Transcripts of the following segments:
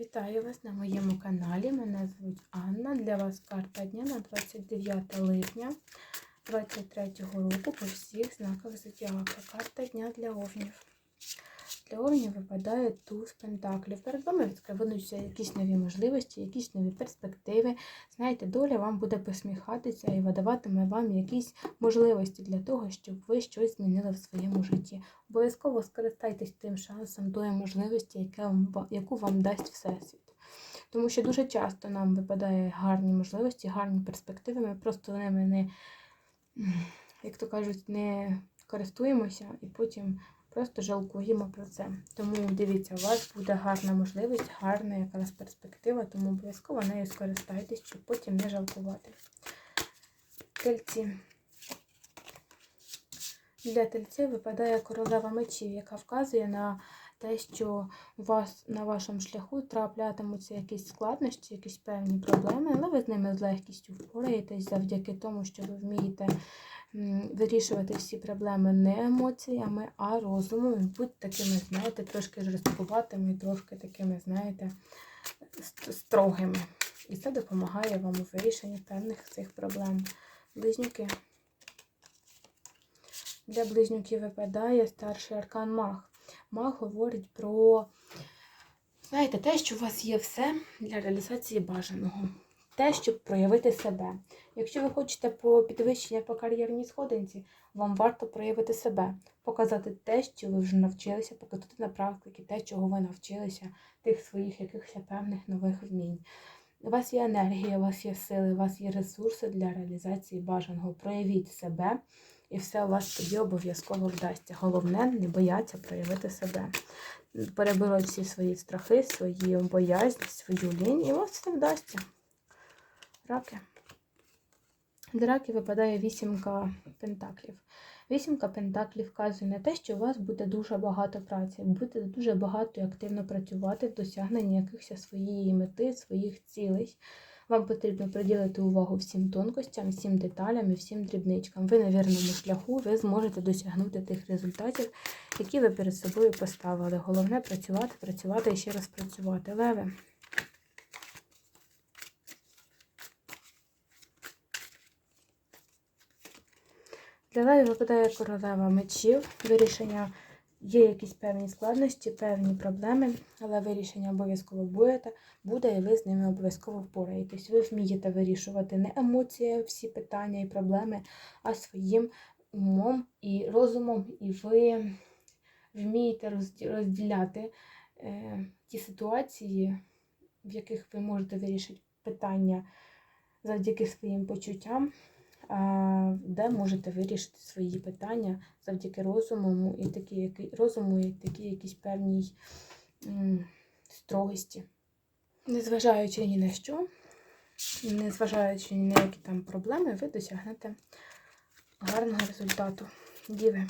Вітаю вас на моєму каналі. Мене звуть Анна. Для вас карта дня на 29 липня 2023 року по всіх знаках зодіака. Карта дня для овнів. Для овнів випадає туз пентаклів. Перед вами відкриваються якісь нові можливості, якісь нові перспективи. Знаєте, доля вам буде посміхатися і видаватиме вам якісь можливості для того, щоб ви щось змінили в своєму житті. Обов'язково скористайтесь тим шансом, тої можливості, яку вам дасть Всесвіт. Тому що дуже часто нам випадає гарні можливості, гарні перспективи. Ми просто ними не, як то кажуть, не користуємося і потім просто жалкуємо про це. Тому дивіться, у вас буде гарна можливість, гарна якраз перспектива, тому обов'язково нею скористайтесь, щоб потім не жалкувати. Тельці. Для тельців випадає королева мечів, яка вказує на те, що у вас на вашому шляху траплятимуться якісь складнощі, якісь певні проблеми, але ви з ними з легкістю впораєтесь завдяки тому, що ви вмієте вирішувати всі проблеми не емоціями, а розумом. І Будьте такими, знаєте, трошки жорсткуватими, трошки такими, знаєте, строгими. І це допомагає вам у вирішенні певних цих проблем. Близнюки. Для близнюків випадає старший аркан маг. Маг говорить про, знаєте, те, що у вас є все для реалізації бажаного. Те, щоб проявити себе. Якщо ви хочете по підвищення по кар'єрній сходинці, вам варто проявити себе, показати те, що ви вже навчилися, показати на практиці те, чого ви навчилися, тих своїх якихось певних нових вмінь. У вас є енергія, у вас є сили, у вас є ресурси для реалізації бажаного. Проявіть себе, і все у вас тоді обов'язково вдасться. Головне, не бояться проявити себе. Переберуть всі свої страхи, свої боязнь, свою лінь, і вас все вдасться. Раки. Для раків випадає вісімка пентаклів. Вісімка пентаклів вказує на те, що у вас буде дуже багато праці, будете дуже багато і активно працювати в досягненні якихось своєї мети, своїх цілей. Вам потрібно приділити увагу всім тонкостям, всім деталям і всім дрібничкам. Ви на вірному шляху, ви зможете досягнути тих результатів, які ви перед собою поставили. Головне працювати, працювати і ще раз працювати. Леви. Для леві випадає королева мечів. Вирішення є якісь певні складності, певні проблеми, але вирішення обов'язково буде, буде, і ви з ними обов'язково впораєтесь. Ви вмієте вирішувати не емоціями всі питання і проблеми, а своїм умом і розумом, і ви вмієте розділяти е, ті ситуації, в яких ви можете вирішити питання завдяки своїм почуттям де можете вирішити свої питання завдяки розуму і такі, розуму і такі якісь певній строгості. Незважаючи ні на що, незважаючи ні на які там проблеми, ви досягнете гарного результату. Діви.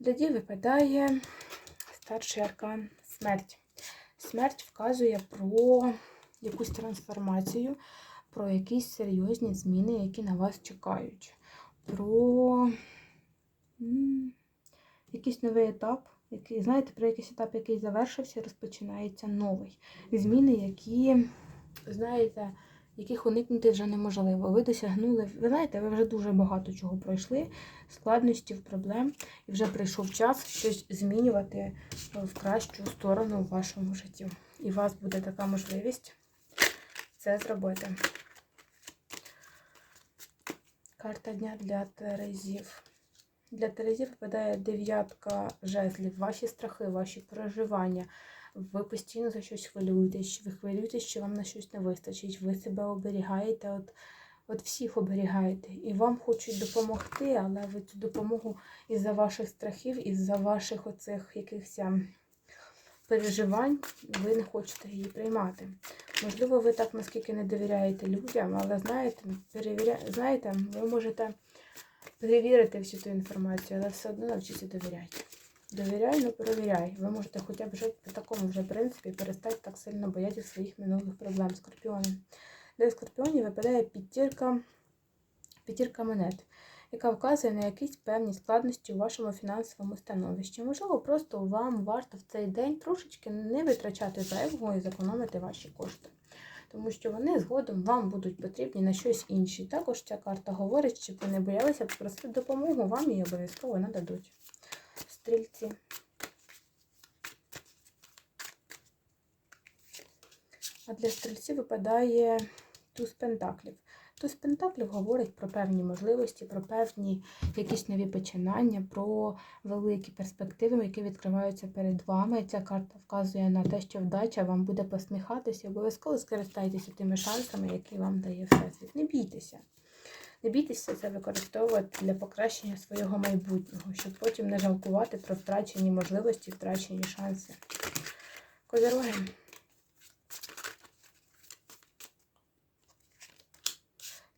Для дів випадає старший аркан смерть. Смерть вказує про якусь трансформацію, про якісь серйозні зміни, які на вас чекають. Про якийсь новий етап, який, знаєте, про якийсь етап, який завершився, розпочинається новий. Зміни, які, знаєте, яких уникнути вже неможливо. Ви досягнули, ви знаєте, ви вже дуже багато чого пройшли, складнощів, проблем, і вже прийшов час щось змінювати в кращу сторону в вашому житті. І у вас буде така можливість це зробити. Карта дня для Терезів. Для Терезів випадає дев'ятка жезлів, ваші страхи, ваші переживання. Ви постійно за щось хвилюєтесь, ви хвилюєтесь, що вам на щось не вистачить. Ви себе оберігаєте, от, от всіх оберігаєте. І вам хочуть допомогти, але ви цю допомогу із-за ваших страхів, із-за ваших оцих якихось ем, переживань, ви не хочете її приймати. Можливо, ви так наскільки не довіряєте людям, але знаєте, перевіря... знаєте, ви можете перевірити всю ту інформацію, але все одно навчіться довіряти. Довіряй, ну перевіряй. Ви можете хоча б жити по такому вже принципі, перестати так сильно боятися своїх минулих проблем. Скорпіони. Для скорпіонів випадає п'ятірка, п'ятірка монет. яка вказує на якісь певні складності у вашому фінансовому становищі. Можливо, просто вам варто в цей день трошечки не витрачати зайвого і зекономити ваші кошти. Тому що вони згодом вам будуть потрібні на щось інше. Також ця карта говорить, щоб ви не боялися попросити допомогу, вам її обов'язково нададуть. Стрільці. А для стрільців випадає туз пентаклів. Туз пентаклів говорить про певні можливості, про певні якісь нові починання, про великі перспективи, які відкриваються перед вами. Ця карта вказує на те, що вдача вам буде посміхатися. Обов'язково скористайтеся тими шансами, які вам дає Всесвіт. Не бійтеся. Не бійтеся це використовувати для покращення свого майбутнього, щоб потім не жалкувати про втрачені можливості, втрачені шанси. Козироги.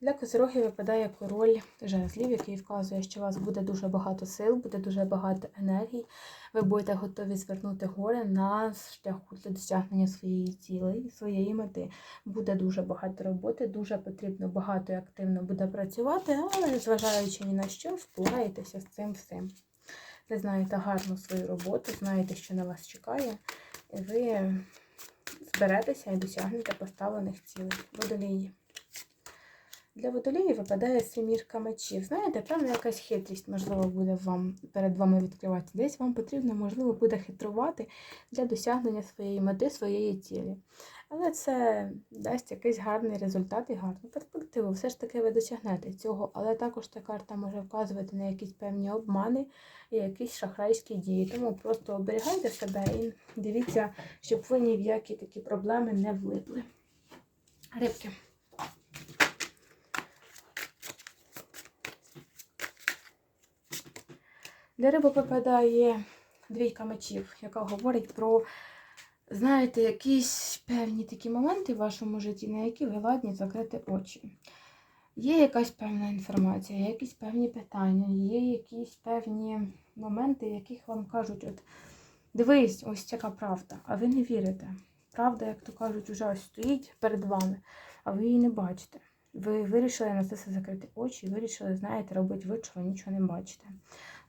Для козирогів випадає король жезлів, який вказує, що у вас буде дуже багато сил, буде дуже багато енергії. Ви будете готові звернути горе на шляху для досягнення своєї цілей, своєї мети. Буде дуже багато роботи, дуже потрібно багато і активно буде працювати, але зважаючи ні на що, впораєтеся з цим всім. Ви знаєте гарну свою роботу, знаєте, що на вас чекає, і ви зберетеся і досягнете поставлених цілей. Водолії. Для водолії випадає семірка мечів. Знаєте, певна якась хитрість, можливо, буде вам перед вами відкривати. Десь вам потрібно, можливо, буде хитрувати для досягнення своєї мети, своєї цілі. Але це дасть якийсь гарний результат і гарну перспективу. Все ж таки ви досягнете цього, але також ця карта може вказувати на якісь певні обмани і якісь шахрайські дії. Тому просто оберігайте себе і дивіться, щоб ви ні в які такі проблеми не влипли. Рибки. Для риби випадає двійка мечів, яка говорить про, знаєте, якісь певні такі моменти в вашому житті, на які ви ладні закрити очі. Є якась певна інформація, є якісь певні питання, є якісь певні моменти, яких вам кажуть, от дивись, ось така правда, а ви не вірите. Правда, як то кажуть, вже ось стоїть перед вами, а ви її не бачите. Ви вирішили на це все закрити очі, вирішили, знаєте, робити вид, що ви нічого не бачите.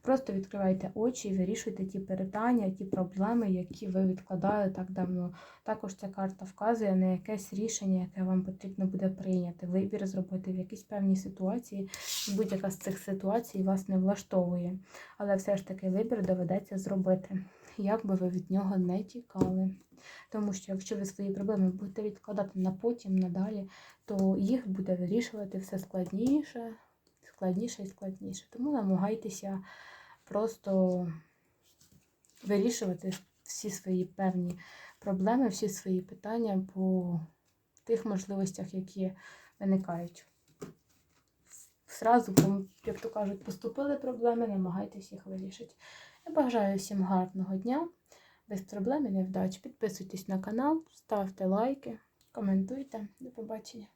Просто відкривайте очі і вирішуйте ті питання, ті проблеми, які ви відкладали так давно. Також ця карта вказує на якесь рішення, яке вам потрібно буде прийняти. Вибір зробити в якійсь певній ситуації. Будь-яка з цих ситуацій вас не влаштовує. Але все ж таки вибір доведеться зробити, як би ви від нього не тікали. Тому що якщо ви свої проблеми будете відкладати на потім, надалі, то їх буде вирішувати все складніше, складніше і складніше. Тому намагайтеся просто вирішувати всі свої певні проблеми, всі свої питання по тих можливостях, які виникають. Зразу, як то кажуть, поступили проблеми, намагайтесь їх вирішити. Я бажаю всім гарного дня, без проблем і невдач. Підписуйтесь на канал, ставте лайки, коментуйте. До побачення.